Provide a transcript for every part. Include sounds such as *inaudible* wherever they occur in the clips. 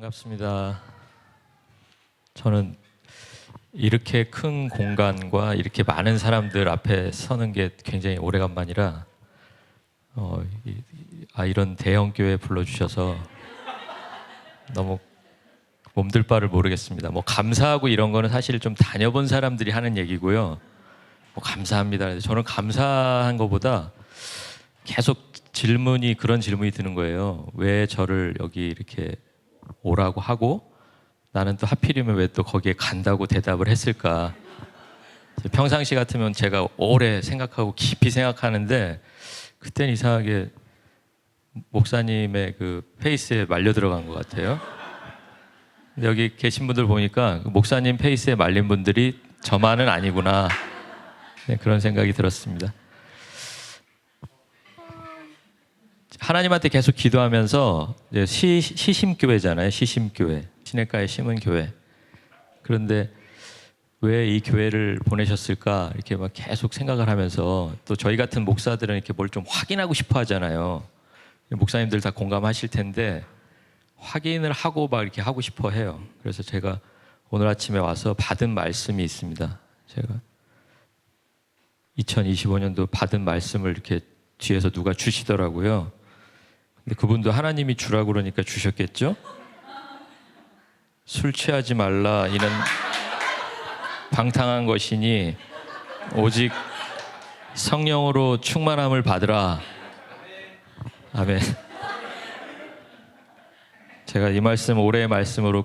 반갑습니다. 저는 이렇게 큰 공간과 이렇게 많은 사람들 앞에 서는 게 굉장히 오래간만이라 어, 이, 이- 아 이런 대형 교회 불러주셔서 너무 몸둘 바를 모르겠습니다. 뭐 감사하고 이런 거는 사실 좀 다녀본 사람들이 하는 얘기고요. 뭐 감사합니다. 저는 감사한 것보다 계속 질문이 그런 질문이 드는 거예요. 왜 저를 여기 이렇게 오라고 하고 나는 또 하필이면 왜 또 거기에 간다고 대답을 했을까? 평상시 같으면 제가 오래 생각하고 깊이 생각하는데 그땐 이상하게 목사님의 그 페이스에 말려 들어간 것 같아요. 여기 계신 분들 보니까 그 목사님 페이스에 말린 분들이 저만은 아니구나 네, 그런 생각이 들었습니다. 하나님한테 계속 기도하면서 시, 시심교회잖아요. 시심교회. 시냇가에 심은 교회. 그런데 왜 이 교회를 보내셨을까 이렇게 막 계속 생각을 하면서 또 저희 같은 목사들은 이렇게 뭘 좀 확인하고 싶어 하잖아요. 목사님들 다 공감하실 텐데 확인을 하고 막 이렇게 하고 싶어 해요. 그래서 제가 오늘 아침에 와서 받은 말씀이 있습니다. 제가 2025년도 받은 말씀을 이렇게 뒤에서 누가 주시더라고요. 근데 그분도 하나님이 주라고 그러니까 주셨겠죠? 술 취하지 말라 이는 방탕한 것이니 오직 성령으로 충만함을 받으라. 아멘. 제가 이 말씀 올해의 말씀으로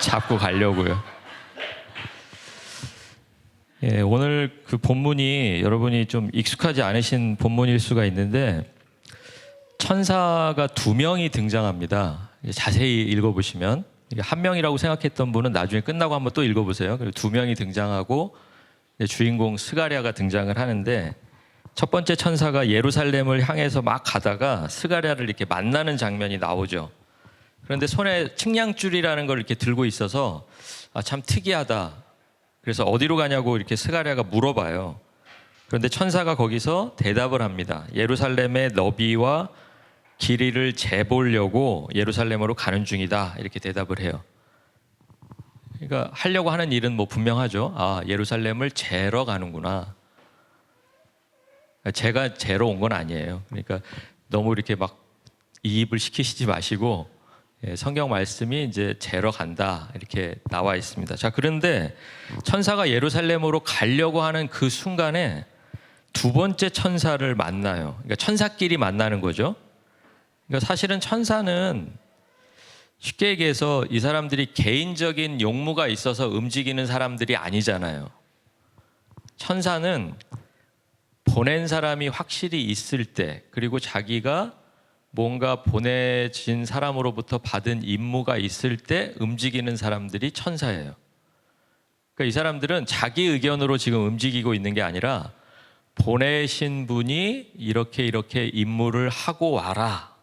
잡고 가려고요. 예, 오늘 그 본문이 여러분이 좀 익숙하지 않으신 본문일 수가 있는데 천사가 두 명이 등장합니다. 자세히 읽어보시면 한 명이라고 생각했던 분은 나중에 끝나고 한번 또 읽어보세요. 그리고 두 명이 등장하고 주인공 스가랴가 등장을 하는데 첫 번째 천사가 예루살렘을 향해서 막 가다가 스가랴를 이렇게 만나는 장면이 나오죠. 그런데 손에 측량줄이라는 걸 이렇게 들고 있어서 아, 참 특이하다. 그래서 어디로 가냐고 이렇게 스가랴가 물어봐요. 그런데 천사가 거기서 대답을 합니다. 예루살렘의 너비와 길이를 재보려고 예루살렘으로 가는 중이다. 이렇게 대답을 해요. 그러니까 하려고 하는 일은 뭐 분명하죠. 아, 예루살렘을 재러 가는구나. 제가 재러 온 건 아니에요. 그러니까 너무 이렇게 막 이입을 시키시지 마시고 예, 성경 말씀이 이제 재러 간다 이렇게 나와 있습니다. 자 그런데 천사가 예루살렘으로 가려고 하는 그 순간에 두 번째 천사를 만나요. 그러니까 천사끼리 만나는 거죠. 그러니까 사실은 천사는 쉽게 얘기해서 이 사람들이 개인적인 용무가 있어서 움직이는 사람들이 아니잖아요. 천사는 보낸 사람이 확실히 있을 때 그리고 자기가 뭔가 보내진 사람으로부터 받은 임무가 있을 때 움직이는 사람들이 천사예요. 그러니까 이 사람들은 자기 의견으로 지금 움직이고 있는 게 아니라 보내신 분이 이렇게 이렇게 임무를 하고 와라.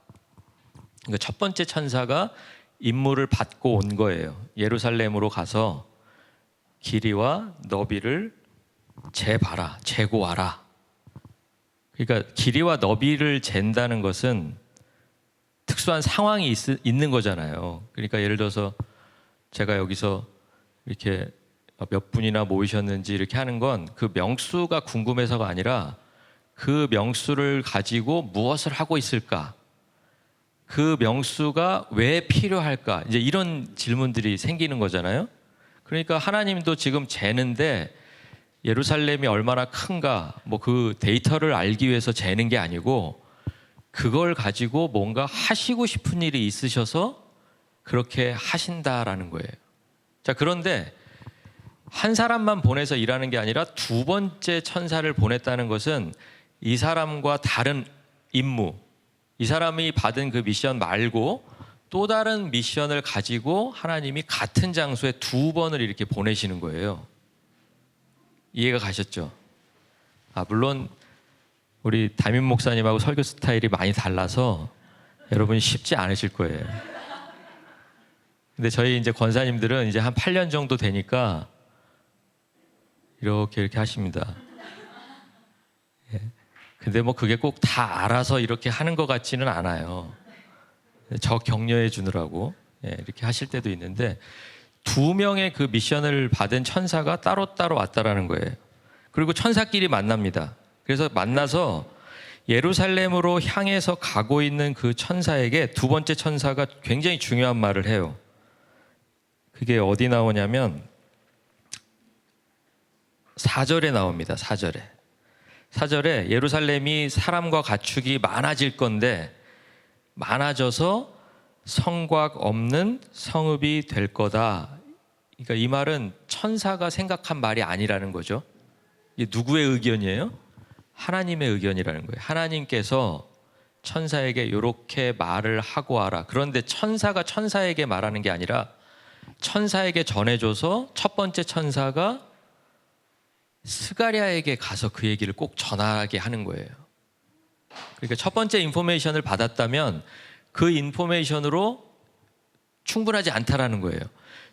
그러니까 첫 번째 천사가 임무를 받고 온 거예요. 예루살렘으로 가서 길이와 너비를 재봐라, 재고 와라. 그러니까 길이와 너비를 잰다는 것은 특수한 상황이 있, 있는 거잖아요. 그러니까 예를 들어서 제가 여기서 이렇게 몇 분이나 모이셨는지 이렇게 하는 건 그 명수가 궁금해서가 아니라 그 명수를 가지고 무엇을 하고 있을까? 그 명수가 왜 필요할까? 이제 이런 질문들이 생기는 거잖아요. 그러니까 하나님도 지금 재는데 예루살렘이 얼마나 큰가 뭐 그 데이터를 알기 위해서 재는 게 아니고 그걸 가지고 뭔가 하시고 싶은 일이 있으셔서 그렇게 하신다라는 거예요. 자, 그런데 한 사람만 보내서 일하는 게 아니라 두 번째 천사를 보냈다는 것은 이 사람과 다른 임무, 이 사람이 받은 그 미션 말고 또 다른 미션을 가지고 하나님이 같은 장소에 두 번을 이렇게 보내시는 거예요. 이해가 가셨죠? 아, 물론 우리 담임 목사님하고 설교 스타일이 많이 달라서 여러분이 쉽지 않으실 거예요. 근데 저희 이제 권사님들은 이제 한 8년 정도 되니까 이렇게 이렇게 하십니다. 예. 근데 뭐 그게 꼭 다 알아서 이렇게 하는 것 같지는 않아요. 저 격려해 주느라고 예, 이렇게 하실 때도 있는데 두 명의 그 미션을 받은 천사가 따로 따로 왔다라는 거예요. 그리고 천사끼리 만납니다. 그래서 만나서 예루살렘으로 향해서 가고 있는 그 천사에게 두 번째 천사가 굉장히 중요한 말을 해요. 그게 어디 나오냐면 4절에 나옵니다. 4절에. 4절에 예루살렘이 사람과 가축이 많아질 건데 많아져서 성곽 없는 성읍이 될 거다. 그러니까 이 말은 천사가 생각한 말이 아니라는 거죠. 이게 누구의 의견이에요? 하나님의 의견이라는 거예요. 하나님께서 천사에게 이렇게 말을 하고 와라. 그런데 천사가 천사에게 말하는 게 아니라 천사에게 전해줘서 첫 번째 천사가 스가랴에게 가서 그 얘기를 꼭 전하게 하는 거예요. 그러니까 첫 번째 인포메이션을 받았다면 그 인포메이션으로 충분하지 않다라는 거예요.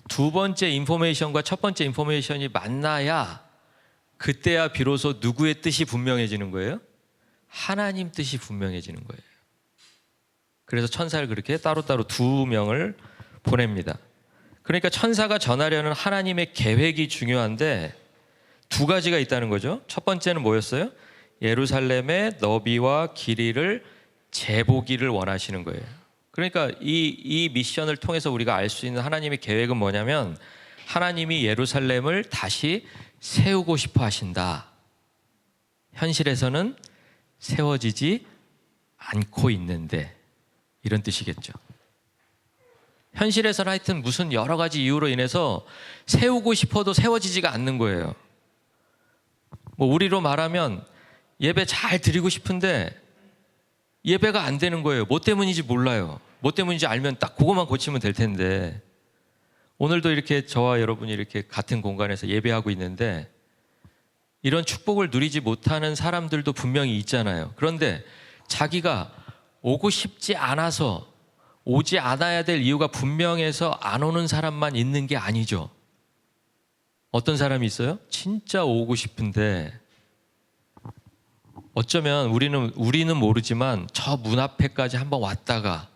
두 번째 인포메이션과 첫 번째 인포메이션이 만나야 그때야 비로소 누구의 뜻이 분명해지는 거예요? 하나님 뜻이 분명해지는 거예요. 그래서 천사를 그렇게 따로따로 두 명을 보냅니다. 그러니까 천사가 전하려는 하나님의 계획이 중요한데 두 가지가 있다는 거죠. 첫 번째는 뭐였어요? 예루살렘의 너비와 길이를 재보기를 원하시는 거예요. 그러니까 이, 이 미션을 통해서 우리가 알 수 있는 하나님의 계획은 뭐냐면 하나님이 예루살렘을 다시 세우고 싶어 하신다. 현실에서는 세워지지 않고 있는데 이런 뜻이겠죠. 현실에서는 하여튼 무슨 여러 가지 이유로 인해서 세우고 싶어도 세워지지가 않는 거예요. 뭐 우리로 말하면 예배 잘 드리고 싶은데 예배가 안 되는 거예요. 뭐 때문인지 몰라요. 뭐 때문인지 알면 딱 그것만 고치면 될 텐데 오늘도 이렇게 저와 여러분이 이렇게 같은 공간에서 예배하고 있는데 이런 축복을 누리지 못하는 사람들도 분명히 있잖아요. 그런데 자기가 오고 싶지 않아서 오지 않아야 될 이유가 분명해서 안 오는 사람만 있는 게 아니죠. 어떤 사람이 있어요? 진짜 오고 싶은데 어쩌면 우리는 우리는 모르지만 저 문 앞에까지 한번 왔다가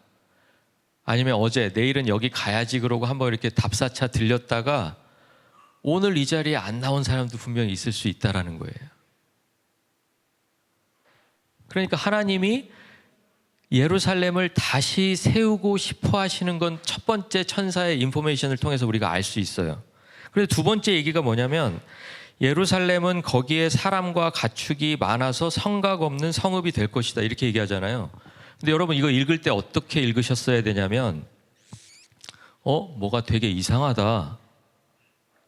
아니면 어제 내일은 여기 가야지 그러고 한번 이렇게 답사차 들렸다가 오늘 이 자리에 안 나온 사람도 분명히 있을 수 있다라는 거예요. 그러니까 하나님이 예루살렘을 다시 세우고 싶어 하시는 건 첫 번째 천사의 인포메이션을 통해서 우리가 알 수 있어요. 그래서 두 번째 얘기가 뭐냐면 예루살렘은 거기에 사람과 가축이 많아서 성각 없는 성읍이 될 것이다. 이렇게 얘기하잖아요. 근데 여러분 이거 읽을 때 어떻게 읽으셨어야 되냐면 어, 뭐가 되게 이상하다.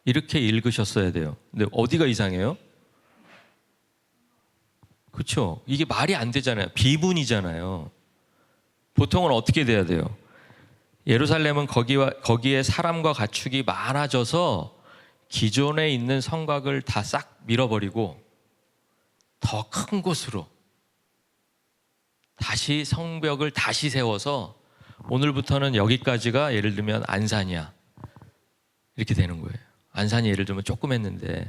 이렇게 읽으셨어야 돼요. 근데 어디가 이상해요? 그렇죠. 이게 말이 안 되잖아요. 비문이잖아요. 보통은 어떻게 돼야 돼요? 예루살렘은 거기와 거기에 사람과 가축이 많아져서 기존에 있는 성곽을 다 싹 밀어버리고 더 큰 곳으로 다시 성벽을 다시 세워서 오늘부터는 여기까지가 예를 들면 안산이야 이렇게 되는 거예요. 안산이 예를 들면 조금 했는데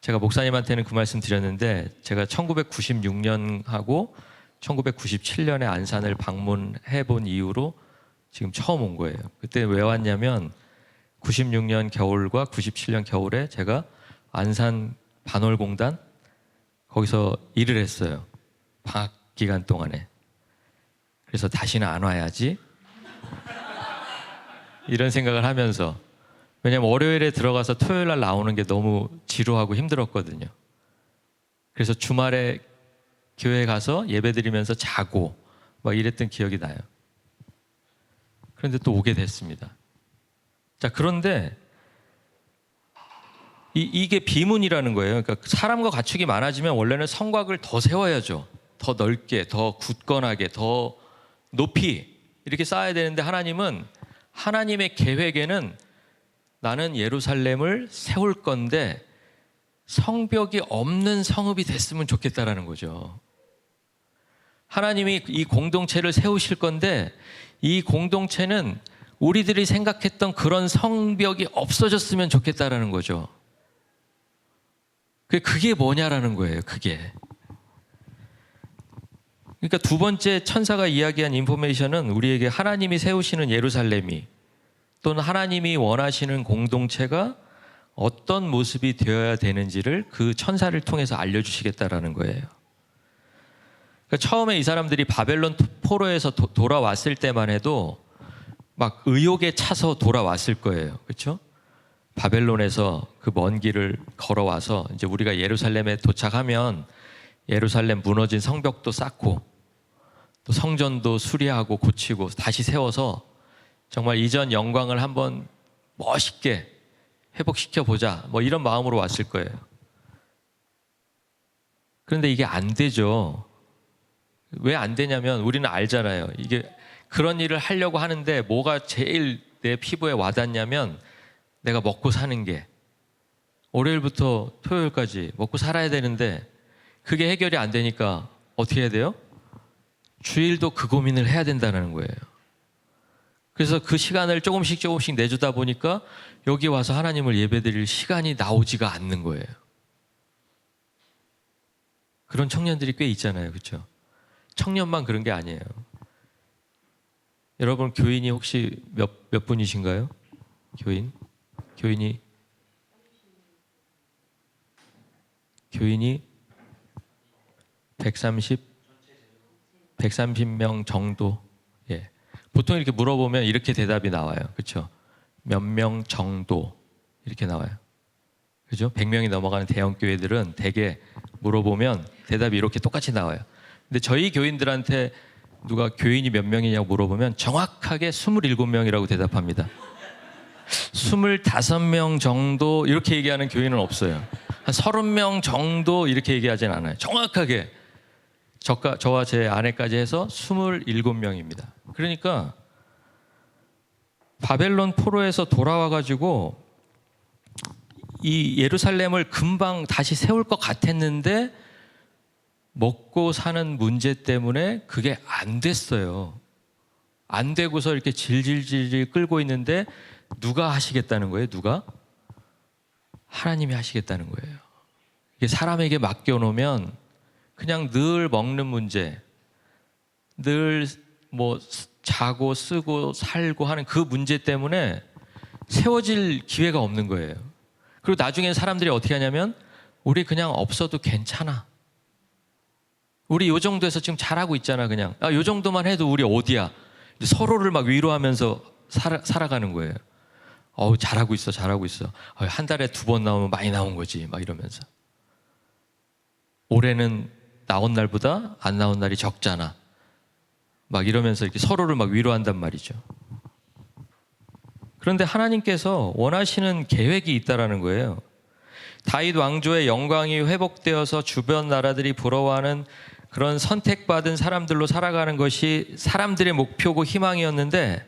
제가 목사님한테는 그 말씀 드렸는데 제가 1996년 하고 1997년에 안산을 방문해 본 이후로 지금 처음 온 거예요. 그때 왜 왔냐면 96년 겨울과 97년 겨울에 제가 안산 반월공단 거기서 일을 했어요. 방학 기간 동안에. 그래서 다시는 안 와야지. 이런 생각을 하면서 왜냐면 월요일에 들어가서 토요일 날 나오는 게 너무 지루하고 힘들었거든요. 그래서 주말에 교회 가서 예배 드리면서 자고 막 이랬던 기억이 나요. 그런데 또 오게 됐습니다. 자, 그런데 이, 이게 비문이라는 거예요. 그러니까 사람과 가축이 많아지면 원래는 성곽을 더 세워야죠. 더 넓게, 더 굳건하게, 더 높이 이렇게 쌓아야 되는데 하나님은 하나님의 계획에는 나는 예루살렘을 세울 건데 성벽이 없는 성읍이 됐으면 좋겠다라는 거죠. 하나님이 이 공동체를 세우실 건데 이 공동체는 우리들이 생각했던 그런 성벽이 없어졌으면 좋겠다라는 거죠. 그- 그게 뭐냐라는 거예요. 그게 그러니까 두 번째 천사가 이야기한 인포메이션은 우리에게 하나님이 세우시는 예루살렘이 또는 하나님이 원하시는 공동체가 어떤 모습이 되어야 되는지를 그 천사를 통해서 알려주시겠다라는 거예요. 그러니까 처음에 이 사람들이 바벨론 포로에서 도- 돌아왔을 때만 해도 막 의욕에 차서 돌아왔을 거예요. 그렇죠? 바벨론에서 그 먼 길을 걸어와서 이제 우리가 예루살렘에 도착하면 예루살렘 무너진 성벽도 쌓고 또 성전도 수리하고 고치고 다시 세워서 정말 이전 영광을 한번 멋있게 회복시켜 보자. 뭐 이런 마음으로 왔을 거예요. 그런데 이게 안 되죠. 왜 안 되냐면 우리는 알잖아요. 이게 그런 일을 하려고 하는데 뭐가 제일 내 피부에 와닿냐면 내가 먹고 사는 게 월요일부터 토요일까지 먹고 살아야 되는데 그게 해결이 안 되니까 어떻게 해야 돼요? 주일도 그 고민을 해야 된다는 거예요. 그래서 그 시간을 조금씩 조금씩 내주다 보니까 여기 와서 하나님을 예배드릴 시간이 나오지가 않는 거예요. 그런 청년들이 꽤 있잖아요. 그렇죠? 청년만 그런 게 아니에요. 여러분 교인이 혹시 몇, 몇 분이신가요? 교인? 교인이 교인이 130 130명 정도. 예. 보통 이렇게 물어보면 이렇게 대답이 나와요. 그렇죠? 몇 명 정도 이렇게 나와요. 그죠? 100명이 넘어가는 대형 교회들은 대개 물어보면 대답이 이렇게 똑같이 나와요. 근데 저희 교인들한테 누가 교인이 몇 명이냐고 물어보면 정확하게 27명이라고 대답합니다. 25명 정도 이렇게 얘기하는 교인은 없어요. 한 30명 정도 이렇게 얘기하진 않아요. 정확하게 저가, 저와 제 아내까지 해서 27명입니다. 그러니까 바벨론 포로에서 돌아와 가지고 이 예루살렘을 금방 다시 세울 것 같았는데 먹고 사는 문제 때문에 그게 안 됐어요. 안 되고서 이렇게 질질질 끌고 있는데 누가 하시겠다는 거예요? 누가? 하나님이 하시겠다는 거예요. 이게 사람에게 맡겨놓으면 그냥 늘 먹는 문제, 늘 뭐 자고 쓰고 살고 하는 그 문제 때문에 세워질 기회가 없는 거예요. 그리고 나중에 사람들이 어떻게 하냐면 우리 그냥 없어도 괜찮아. 우리 요 정도에서 지금 잘하고 있잖아 그냥. 아, 요 정도만 해도 우리 어디야. 서로를 막 위로하면서 살아, 살아 가는 거예요. 어우 잘하고 있어 잘하고 있어. 한 달에 두 번 나오면 많이 나온 거지 막 이러면서. 올해는 나온 날보다 안 나온 날이 적잖아. 막 이러면서 이렇게 서로를 막 위로한단 말이죠. 그런데 하나님께서 원하시는 계획이 있다라는 거예요. 다윗 왕조의 영광이 회복되어서 주변 나라들이 부러워하는 그런 선택받은 사람들로 살아가는 것이 사람들의 목표고 희망이었는데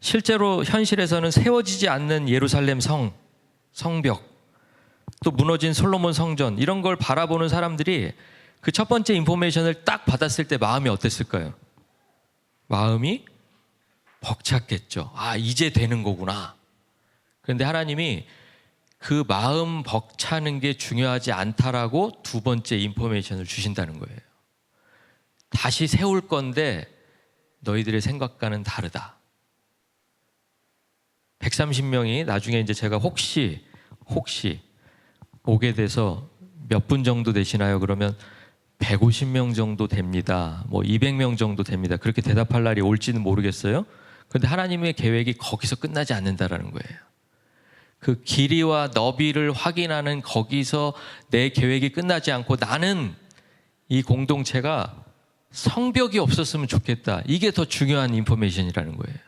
실제로 현실에서는 세워지지 않는 예루살렘 성, 성벽, 또 무너진 솔로몬 성전 이런 걸 바라보는 사람들이 그 첫 번째 인포메이션을 딱 받았을 때 마음이 어땠을까요? 마음이 벅찼겠죠. 아, 이제 되는 거구나. 그런데 하나님이 그 마음 벅차는 게 중요하지 않다라고 두 번째 인포메이션을 주신다는 거예요. 다시 세울 건데 너희들의 생각과는 다르다. 130명이 나중에 이제 제가 혹시 혹시 오게 돼서 몇 분 정도 되시나요? 그러면 150명 정도 됩니다. 뭐 200명 정도 됩니다. 그렇게 대답할 날이 올지는 모르겠어요. 그런데 하나님의 계획이 거기서 끝나지 않는다라는 거예요. 그 길이와 너비를 확인하는 거기서 내 계획이 끝나지 않고 나는 이 공동체가 성벽이 없었으면 좋겠다. 이게 더 중요한 인포메이션이라는 거예요.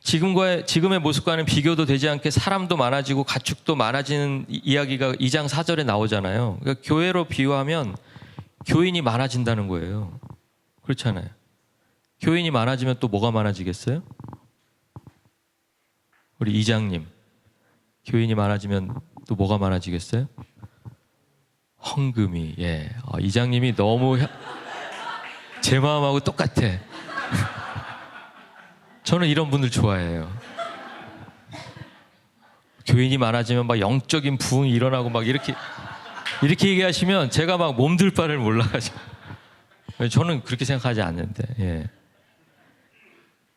지금과의 지금의 모습과는 비교도 되지 않게 사람도 많아지고 가축도 많아지는 이- 이야기가 2장 4절에 나오잖아요. 그러니까 교회로 비유하면 교인이 많아진다는 거예요. 그렇잖아요. 교인이 많아지면 또 뭐가 많아지겠어요? 우리 이장님. 교인이 많아지면 또 뭐가 많아지겠어요? 헌금이. 예. 아, 이장님이 너무 혀- 제 마음하고 똑같아. *laughs* 저는 이런 분들 좋아해요. 교인이 많아지면 막 영적인 부흥이 일어나고 막 이렇게 이렇게 얘기하시면 제가 막 몸둘 바를 몰라가지고 저는 그렇게 생각하지 않는데 예.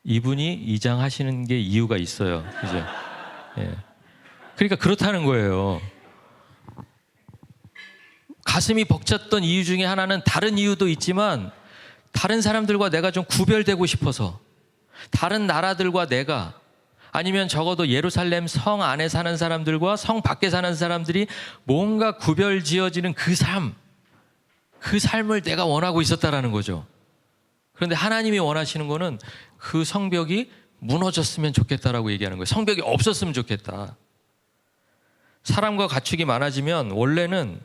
이분이 이장하시는 게 이유가 있어요, 그죠? 예. 그러니까 그렇다는 거예요. 가슴이 벅찼던 이유 중에 하나는 다른 이유도 있지만 다른 사람들과 내가 좀 구별되고 싶어서 다른 나라들과 내가 아니면 적어도 예루살렘 성 안에 사는 사람들과 성 밖에 사는 사람들이 뭔가 구별 지어지는 그 삶, 그 삶을 내가 원하고 있었다라는 거죠. 그런데 하나님이 원하시는 거는 그 성벽이 무너졌으면 좋겠다라고 얘기하는 거예요. 성벽이 없었으면 좋겠다. 사람과 가축이 많아지면 원래는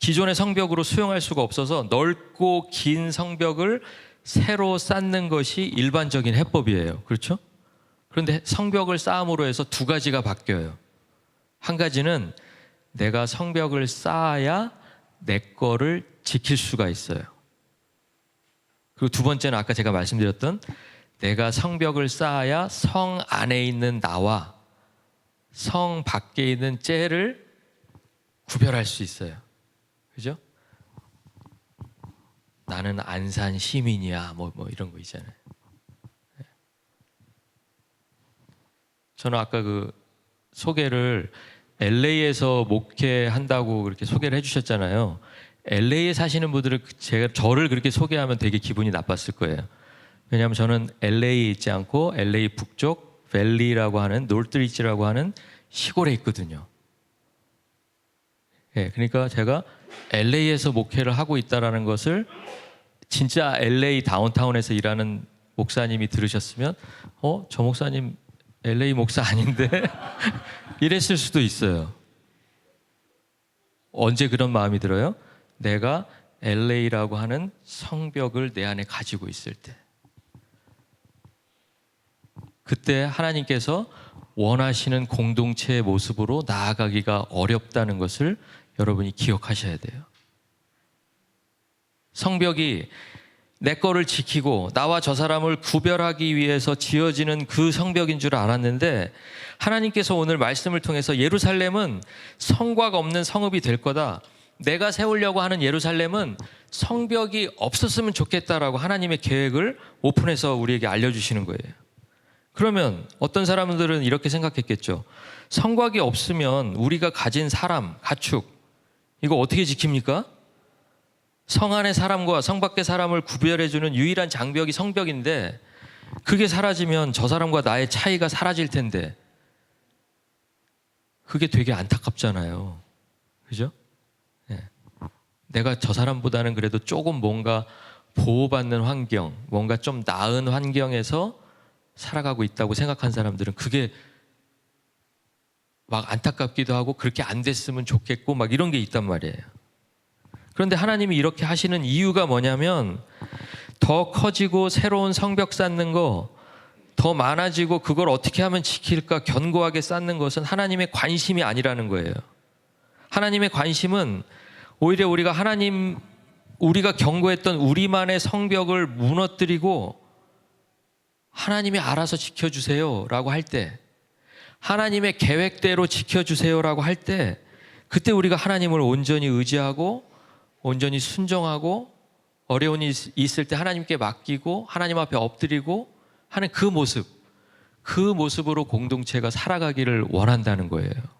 기존의 성벽으로 수용할 수가 없어서 넓고 긴 성벽을 새로 쌓는 것이 일반적인 해법이에요. 그렇죠? 그런데 성벽을 쌓음으로 해서 두 가지가 바뀌어요. 한 가지는 내가 성벽을 쌓아야 내 거를 지킬 수가 있어요. 그리고 두 번째는 아까 제가 말씀드렸던 내가 성벽을 쌓아야 성 안에 있는 나와 성 밖에 있는 째를 구별할 수 있어요. 그죠? 나는 안산 시민이야. 뭐, 뭐 이런 거 있잖아요. 네. 저는 아까 그 소개를 LA에서 목회한다고 그렇게 소개를 해주셨잖아요. LA에 사시는 분들은 그 제가 저를 그렇게 소개하면 되게 기분이 나빴을 거예요. 왜냐하면 저는 LA에 있지 않고 LA 북쪽 밸리라고 하는 놀트리치라고 하는 시골에 있거든요. 예, 그러니까 제가 LA에서 목회를 하고 있다라는 것을 진짜 LA 다운타운에서 일하는 목사님이 들으셨으면 어, 저 목사님 LA 목사 아닌데 *laughs* 이랬을 수도 있어요. 언제 그런 마음이 들어요? 내가 LA라고 하는 성벽을 내 안에 가지고 있을 때. 그때 하나님께서 원하시는 공동체의 모습으로 나아가기가 어렵다는 것을 여러분이 기억하셔야 돼요. 성벽이 내 거를 지키고 나와 저 사람을 구별하기 위해서 지어지는 그 성벽인 줄 알았는데 하나님께서 오늘 말씀을 통해서 예루살렘은 성곽 없는 성읍이 될 거다. 내가 세우려고 하는 예루살렘은 성벽이 없었으면 좋겠다라고 하나님의 계획을 오픈해서 우리에게 알려주시는 거예요. 그러면 어떤 사람들은 이렇게 생각했겠죠. 성곽이 없으면 우리가 가진 사람, 가축, 이거 어떻게 지킵니까? 성 안의 사람과 성 밖의 사람을 구별해주는 유일한 장벽이 성벽인데 그게 사라지면 저 사람과 나의 차이가 사라질 텐데 그게 되게 안타깝잖아요. 그죠? 네. 내가 저 사람보다는 그래도 조금 뭔가 보호받는 환경, 뭔가 좀 나은 환경에서 살아가고 있다고 생각한 사람들은 그게 막 안타깝기도 하고 그렇게 안 됐으면 좋겠고 막 이런 게 있단 말이에요. 그런데 하나님이 이렇게 하시는 이유가 뭐냐면 더 커지고 새로운 성벽 쌓는 거 더 많아지고 그걸 어떻게 하면 지킬까 견고하게 쌓는 것은 하나님의 관심이 아니라는 거예요. 하나님의 관심은 오히려 우리가 하나님 우리가 경고했던 우리만의 성벽을 무너뜨리고 하나님이 알아서 지켜주세요라고 할 때, 하나님의 계획대로 지켜주세요라고 할 때, 그때 우리가 하나님을 온전히 의지하고 온전히 순종하고 어려운 일 있을 때 하나님께 맡기고 하나님 앞에 엎드리고 하는 그 모습, 그 모습으로 공동체가 살아가기를 원한다는 거예요.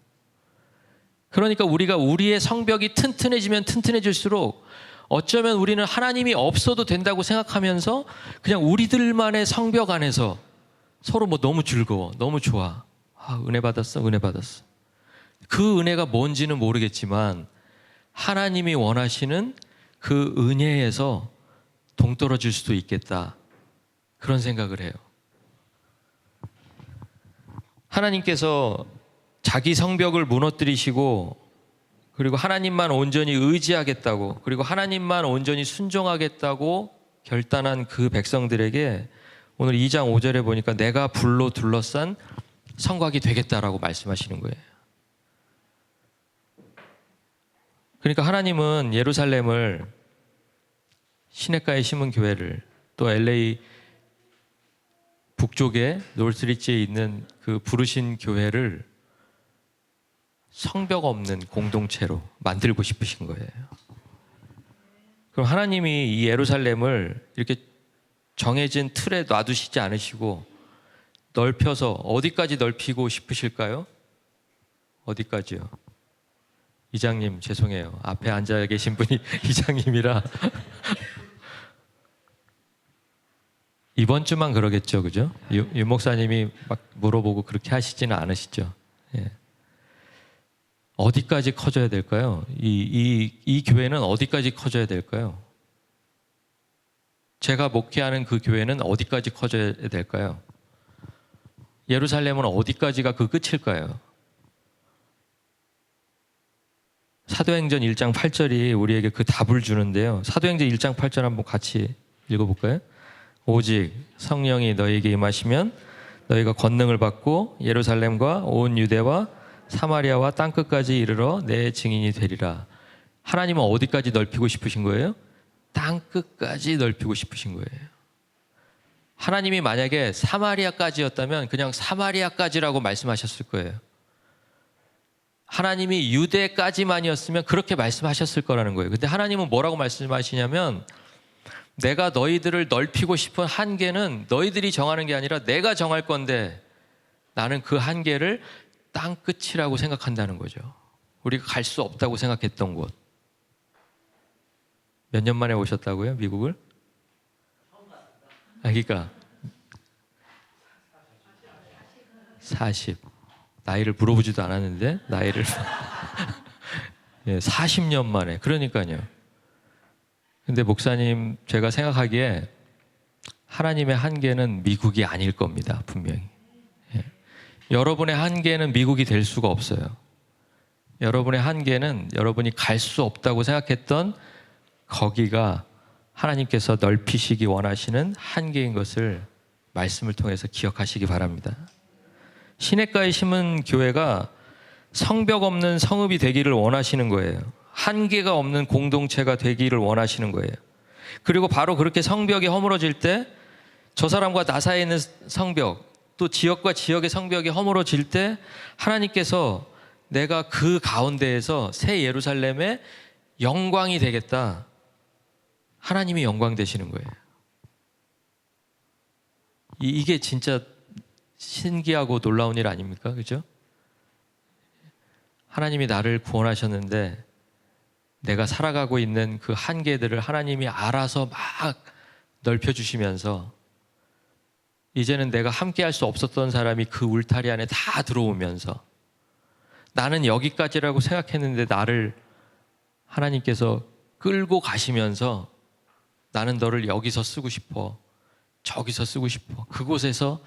그러니까 우리가 우리의 성벽이 튼튼해지면 튼튼해질수록 어쩌면 우리는 하나님이 없어도 된다고 생각하면서 그냥 우리들만의 성벽 안에서 서로 뭐 너무 즐거워, 너무 좋아. 아, 은혜 받았어, 은혜 받았어. 그 은혜가 뭔지는 모르겠지만 하나님이 원하시는 그 은혜에서 동떨어질 수도 있겠다. 그런 생각을 해요. 하나님께서 자기 성벽을 무너뜨리시고 그리고 하나님만 온전히 의지하겠다고 그리고 하나님만 온전히 순종하겠다고 결단한 그 백성들에게 오늘 2장 5절에 보니까 내가 불로 둘러싼 성곽이 되겠다라고 말씀하시는 거예요. 그러니까 하나님은 예루살렘을 시내가에 심은 교회를 또 LA 북쪽에 놀스리치에 있는 그 부르신 교회를 성벽 없는 공동체로 만들고 싶으신 거예요. 그럼 하나님이 이 예루살렘을 이렇게 정해진 틀에 놔두시지 않으시고 넓혀서 어디까지 넓히고 싶으실까요? 어디까지요? 이장님 죄송해요. 앞에 앉아 계신 분이 *laughs* 이장님이라 *laughs* 이번 주만 그러겠죠, 그죠? 유, 유 목사님이 막 물어보고 그렇게 하시지는 않으시죠. 예. 어디까지 커져야 될까요? 이, 이, 이 교회는 어디까지 커져야 될까요? 제가 목회하는 그 교회는 어디까지 커져야 될까요? 예루살렘은 어디까지가 그 끝일까요? 사도행전 1장 8절이 우리에게 그 답을 주는데요. 사도행전 1장 8절 한번 같이 읽어볼까요? 오직 성령이 너희에게 임하시면 너희가 권능을 받고 예루살렘과 온 유대와 사마리아와 땅 끝까지 이르러 내 증인이 되리라. 하나님은 어디까지 넓히고 싶으신 거예요? 땅 끝까지 넓히고 싶으신 거예요. 하나님이 만약에 사마리아까지였다면 그냥 사마리아까지라고 말씀하셨을 거예요. 하나님이 유대까지만이었으면 그렇게 말씀하셨을 거라는 거예요. 근데 하나님은 뭐라고 말씀하시냐면 내가 너희들을 넓히고 싶은 한계는 너희들이 정하는 게 아니라 내가 정할 건데 나는 그 한계를 땅 끝이라고 생각한다는 거죠. 우리가 갈 수 없다고 생각했던 곳. 몇 년 만에 오셨다고요? 미국을? 아, 그러니까 40. 나이를 물어보지도 않았는데 나이를 *laughs* 예, 40년 만에. 그러니까요. 근데 목사님 제가 생각하기에 하나님의 한계는 미국이 아닐 겁니다. 분명히. 예. 여러분의 한계는 미국이 될 수가 없어요. 여러분의 한계는 여러분이 갈 수 없다고 생각했던 거기가 하나님께서 넓히시기 원하시는 한계인 것을 말씀을 통해서 기억하시기 바랍니다. 시냇가에 심은 교회가 성벽 없는 성읍이 되기를 원하시는 거예요. 한계가 없는 공동체가 되기를 원하시는 거예요. 그리고 바로 그렇게 성벽이 허물어질 때 저 사람과 나 사이에 있는 성벽 또 지역과 지역의 성벽이 허물어질 때 하나님께서 내가 그 가운데에서 새 예루살렘의 영광이 되겠다. 하나님이 영광 되시는 거예요. 이- 이게 진짜 신기하고 놀라운 일 아닙니까? 그죠? 하나님이 나를 구원하셨는데 내가 살아가고 있는 그 한계들을 하나님이 알아서 막 넓혀주시면서 이제는 내가 함께 할 수 없었던 사람이 그 울타리 안에 다 들어오면서 나는 여기까지라고 생각했는데 나를 하나님께서 끌고 가시면서 나는 너를 여기서 쓰고 싶어. 저기서 쓰고 싶어. 그곳에서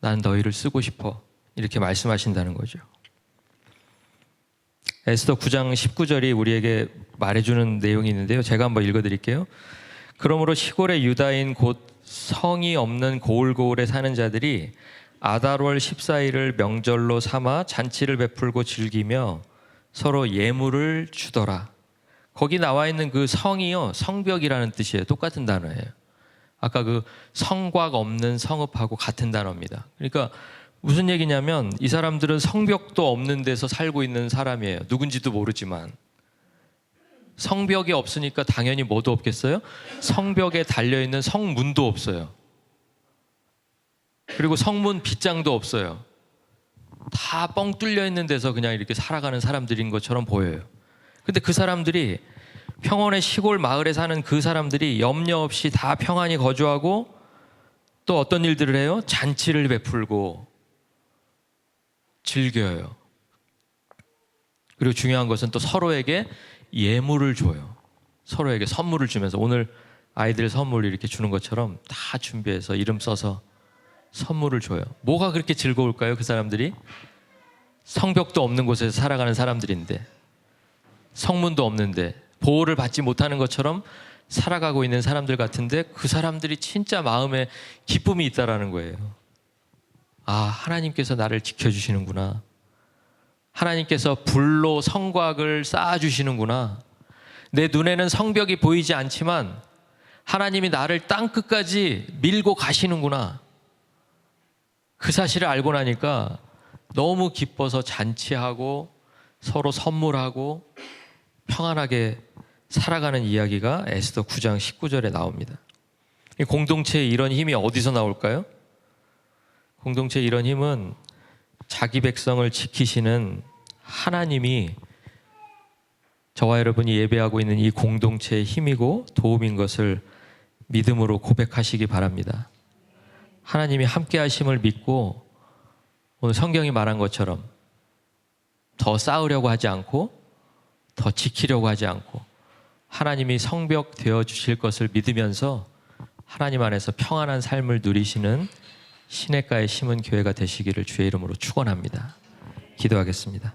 난 너희를 쓰고 싶어. 이렇게 말씀하신다는 거죠. 에스더 9장 19절이 우리에게 말해주는 내용이 있는데요. 제가 한번 읽어드릴게요. 그러므로 시골의 유다인 곧 성이 없는 고을고을에 사는 자들이 아달월 14일을 명절로 삼아 잔치를 베풀고 즐기며 서로 예물을 주더라. 거기 나와 있는 그 성이요 성벽이라는 뜻이에요. 똑같은 단어예요. 아까 그 성곽 없는 성읍하고 같은 단어입니다. 그러니까 무슨 얘기냐면 이 사람들은 성벽도 없는 데서 살고 있는 사람이에요. 누군지도 모르지만 성벽이 없으니까 당연히 뭐도 없겠어요? 성벽에 달려 있는 성문도 없어요. 그리고 성문 빗장도 없어요. 다 뻥 뚫려 있는 데서 그냥 이렇게 살아가는 사람들인 것처럼 보여요. 근데 그 사람들이 평원의 시골 마을에 사는 그 사람들이 염려 없이 다 평안히 거주하고 또 어떤 일들을 해요? 잔치를 베풀고 즐겨요. 그리고 중요한 것은 또 서로에게 예물을 줘요. 서로에게 선물을 주면서 오늘 아이들 선물 이렇게 주는 것처럼 다 준비해서 이름 써서 선물을 줘요. 뭐가 그렇게 즐거울까요? 그 사람들이 성벽도 없는 곳에서 살아가는 사람들인데 성문도 없는데 보호를 받지 못하는 것처럼 살아가고 있는 사람들 같은데 그 사람들이 진짜 마음에 기쁨이 있다라는 거예요. 아, 하나님께서 나를 지켜주시는구나. 하나님께서 불로 성곽을 쌓아주시는구나. 내 눈에는 성벽이 보이지 않지만 하나님이 나를 땅 끝까지 밀고 가시는구나. 그 사실을 알고 나니까 너무 기뻐서 잔치하고 서로 선물하고 평안하게 살아가는 이야기가 에스더 9장 19절에 나옵니다. 이 공동체의 이런 힘이 어디서 나올까요? 공동체의 이런 힘은 자기 백성을 지키시는 하나님이 저와 여러분이 예배하고 있는 이 공동체의 힘이고 도움인 것을 믿음으로 고백하시기 바랍니다. 하나님이 함께 하심을 믿고 오늘 성경이 말한 것처럼 더 싸우려고 하지 않고 더 지키려고 하지 않고 하나님이 성벽 되어 주실 것을 믿으면서 하나님 안에서 평안한 삶을 누리시는 시냇가에 심은 교회가 되시기를 주의 이름으로 축원합니다. 기도하겠습니다.